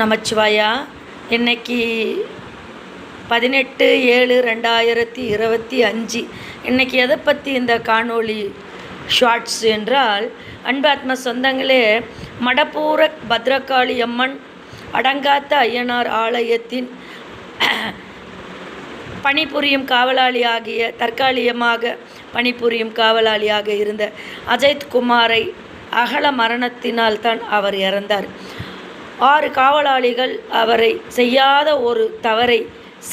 நமச்சிவாயா. இன்னைக்கு பதினெட்டு ஏழு ரெண்டாயிரத்தி இருபத்தி அஞ்சு. இன்னைக்கு எதை பற்றி இந்த காணொளி ஷார்ட்ஸ் என்றால் அன்பாத்ம சொந்தங்களே மடப்பூர பத்ரகாளி அம்மன் அடங்காத்த ஐயனார் ஆலயத்தின் பணிபுரியும் காவலாளி ஆகிய தற்காலிகமாக பணிபுரியும் காவலாளியாக இருந்த அஜித் குமாரை அகல மரணத்தினால் தான் அவர் இறந்தார். ஆறு காவலாளிகள் அவரை செய்யாத ஒரு தவறை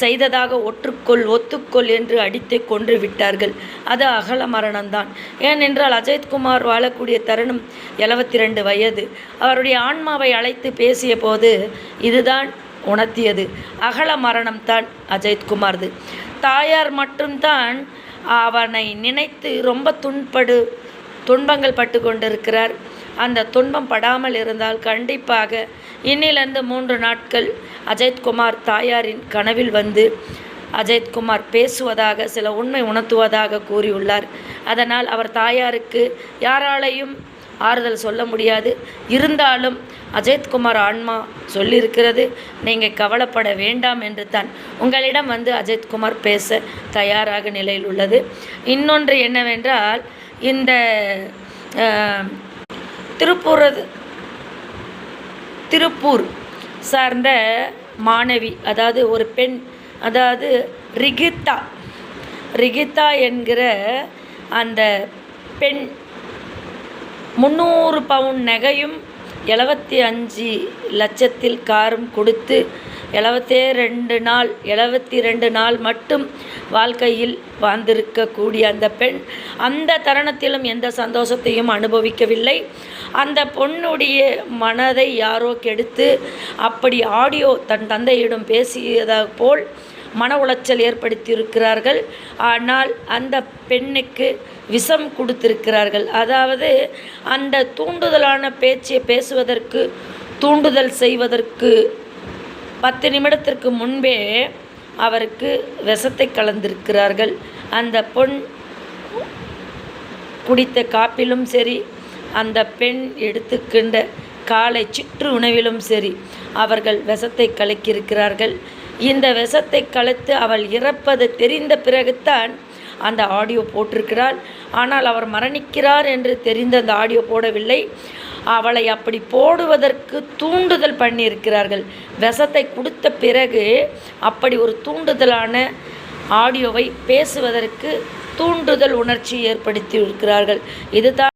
செய்ததாக ஒற்றுக்கொள் ஒத்துக்கொள் என்று அடித்து கொன்று விட்டார்கள். அது அகல மரணம்தான். ஏனென்றால் அஜய்குமார் வாழக்கூடிய தருணம் எழுபத்தி ரெண்டு வயது. அவருடைய ஆன்மாவை அழைத்து பேசிய போது இதுதான் உணர்த்தியது. அகல மரணம்தான் அஜய்குமார்து. தாயார் மட்டும்தான் அவனை நினைத்து ரொம்ப துன்படு துன்பங்கள் பட்டு கொண்டிருக்கிறார். அந்த துன்பம் படாமல் இருந்தால் கண்டிப்பாக இன்னிலிருந்து மூன்று நாட்கள் அஜய்குமார் தாயாரின் கனவில் வந்து அஜய்குமார் பேசுவதாக சில உண்மை உணர்த்துவதாக கூறியுள்ளார். அதனால் அவர் தாயாருக்கு யாராலையும் ஆறுதல் சொல்ல முடியாது. இருந்தாலும் அஜய்குமார் ஆன்மா சொல்லியிருக்கிறது நீங்கள் கவலைப்பட வேண்டாம் என்று தான் உங்களிடம் வந்து அஜய்குமார் பேச தயாராக நிலையில் உள்ளது. இன்னொன்று என்னவென்றால் இந்த திருப்பூர் அது திருப்பூர் சார்ந்த மாணவி அதாவது ஒரு பெண் அதாவது ரிகிதா ரிகிதா என்கிற அந்த பெண் முந்நூறு பவுன் நகையும் எழுபத்தி அஞ்சு லட்சத்தில் காரும் கொடுத்து எழுபத்தே ரெண்டு நாள் எழுபத்தி ரெண்டு நாள் மட்டும் வாழ்க்கையில் வாழ்ந்திருக்கக்கூடிய அந்த பெண் அந்த தருணத்திலும் எந்த சந்தோஷத்தையும் அனுபவிக்கவில்லை. அந்த பொண்ணுடைய மனதை யாரோ கெடுத்து அப்படி ஆடியோ தன் தந்தையிடம் பேசியதாக போல் மன உளைச்சல் ஏற்படுத்தியிருக்கிறார்கள். ஆனால் அந்த பெண்ணுக்கு விஷம் கொடுத்திருக்கிறார்கள். அதாவது அந்த தூண்டுதலான பேச்சை பேசுவதற்கு தூண்டுதல் செய்வதற்கு பத்து நிமிடத்திற்கு முன்பே அவருக்கு விஷத்தை கலந்திருக்கிறார்கள். அந்த பொன் குடித்த காப்பிலும் சரி அந்த பெண் எடுத்துக்கின்ற காலை சிற்று உணவிலும் சரி அவர்கள் விஷத்தை கலக்கியிருக்கிறார்கள். இந்த விஷத்தை கலைத்து அவள் இறப்பது தெரிந்த பிறகுத்தான் அந்த ஆடியோ போட்டிருக்கிறாள். ஆனால் அவர் மரணிக்கிறார் என்று தெரிந்த அந்த ஆடியோ போடவில்லை. அவளை அப்படி போடுவதற்கு தூண்டுதல் பண்ணியிருக்கிறார்கள். விஷத்தை கொடுத்த பிறகு அப்படி ஒரு தூண்டுதலான ஆடியோவை பேசுவதற்கு தூண்டுதல் உணர்ச்சி ஏற்படுத்தி இருக்கிறார்கள் இதுதான்